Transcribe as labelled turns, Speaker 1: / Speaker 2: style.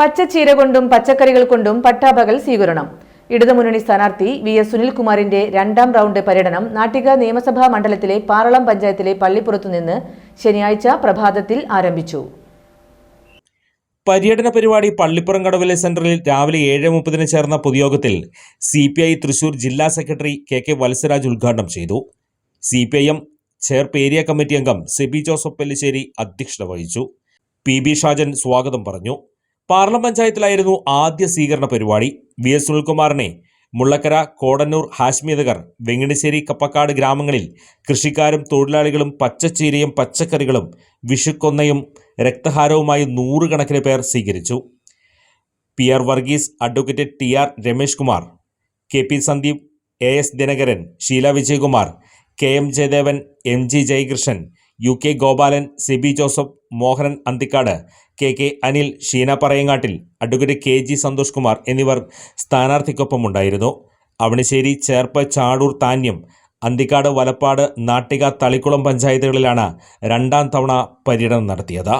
Speaker 1: പച്ചച്ചീര കൊണ്ടും പച്ചക്കറികൾ കൊണ്ടും പട്ടാപകൽ സ്വീകരണം. ഇടതുമുന്നണി സ്ഥാനാർത്ഥി വി എസ് സുനിൽകുമാറിന്റെ രണ്ടാം റൗണ്ട് പര്യടനം നാട്ടിക നിയമസഭാ മണ്ഡലത്തിലെ പാറളം പഞ്ചായത്തിലെ പള്ളിപ്പുറത്തുനിന്ന് ശനിയാഴ്ച പ്രഭാതത്തിൽ ആരംഭിച്ചു.
Speaker 2: പര്യടന പരിപാടി പള്ളിപ്പുറം കടവിലെ സെന്ററിൽ രാവിലെ ഏഴ് മുപ്പതിന് ചേർന്ന പൊതുയോഗത്തിൽ സി പി ഐ തൃശൂർ ജില്ലാ സെക്രട്ടറി കെ കെ വത്സരാജ് ഉദ്ഘാടനം ചെയ്തു. C P I M Cherpu area committee അംഗം സെബി ജോസഫ് പെല്ലിശ്ശേരി അധ്യക്ഷത വഹിച്ചു. പി ബി ഷാജൻ സ്വാഗതം പറഞ്ഞു. പാർലം പഞ്ചായത്തിലായിരുന്നു ആദ്യ സ്വീകരണ പരിപാടി. വി എസ് സുനിൽകുമാറിനെ മുള്ളക്കര കോടന്നൂർ ഹാഷ്മിയതകർ വെങ്ങണിശ്ശേരി കപ്പക്കാട് ഗ്രാമങ്ങളിൽ കൃഷിക്കാരും തൊഴിലാളികളും പച്ചച്ചീരയും പച്ചക്കറികളും വിഷുക്കൊന്നയും രക്തഹാരവുമായി നൂറുകണക്കിന് പേർ സ്വീകരിച്ചു. P R Varghese advocate T R Ramesh Kumar K P Sandeep A S Dinakaran Sheela Vijayakumar K M Jayadevan M G Jayakrishnan U K Gopalan Siby Joseph Mohanan Anthikad K K Anil Sheena Parayangattil advocate K G Santhosh Kumar എന്നിവർ സ്ഥാനാർത്ഥിക്കൊപ്പം ഉണ്ടായിരുന്നു അവണിശ്ശേരി ചേർപ്പ് ചാടൂർ താന്യം അന്തിക്കാട് വലപ്പാട് നാട്ടിക തളിക്കുളം പഞ്ചായത്തുകളിലാണ് രണ്ടാം തവണ പര്യടനം നടത്തിയത്.